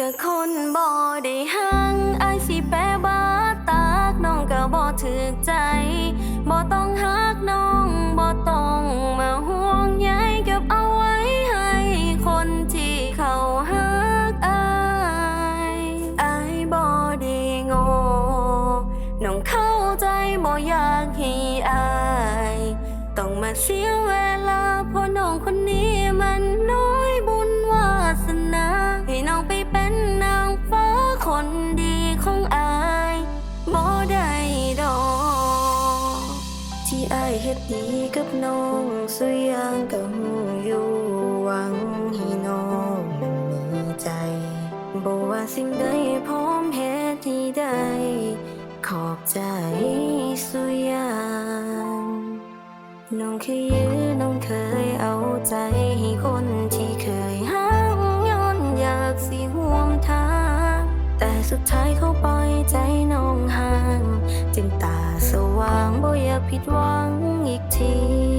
ก็คนบ่ได้หังไอายสิแปบาตากน้องก็บ่ถึกใจบ่ต้องฮักน้องบ่ต้องมาห่วงใยเก็บเอาไว้ให้คนที่เขาฮักอายอายบ่ได้โง่น้องเข้าใจบ่อยากให้อาย ต้องมาเสียเวลา ที่อายเฮ็ดดีกับน้องสุยังก็หูอยู่หวังให้น้องมันมีใจบ่ว่าสิ่งใดพร้อมเฮ็ดให้ได้ขอบใจสุยังน้องเคยยื้อน้องเคยเอาใจใางบ่อยากผิดหวังอีกที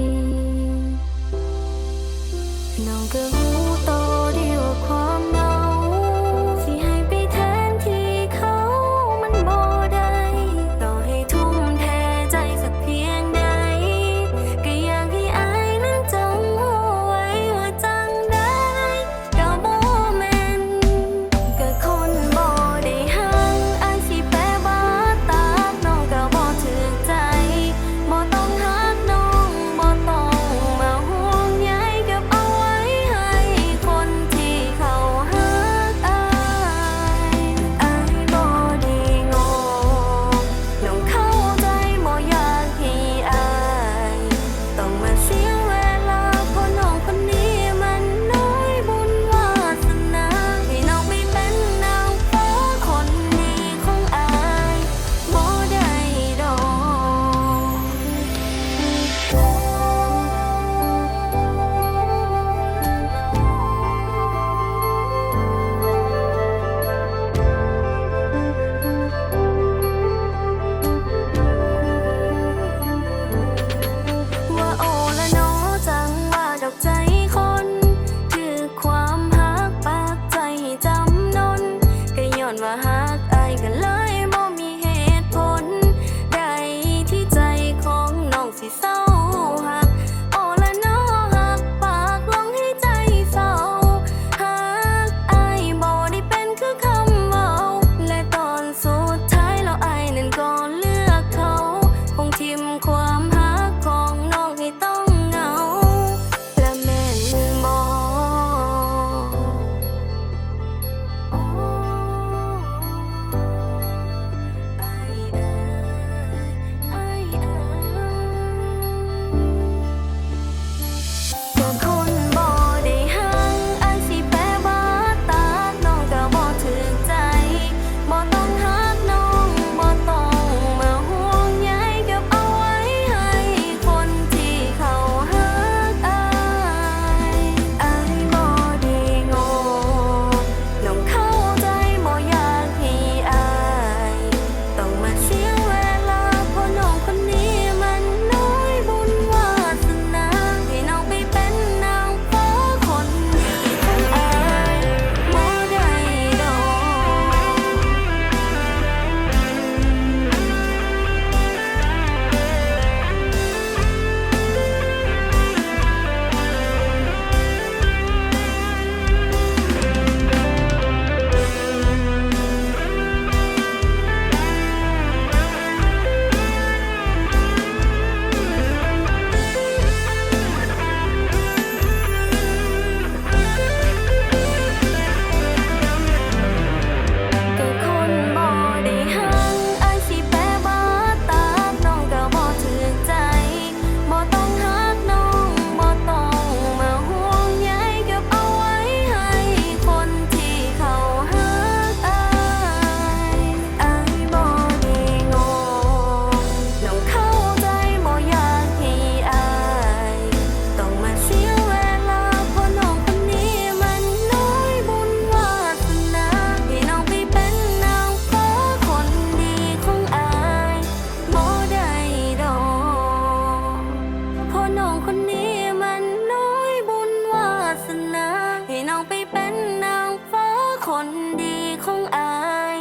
คนดีของอาย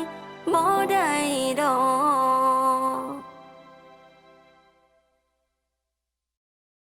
บ่ได้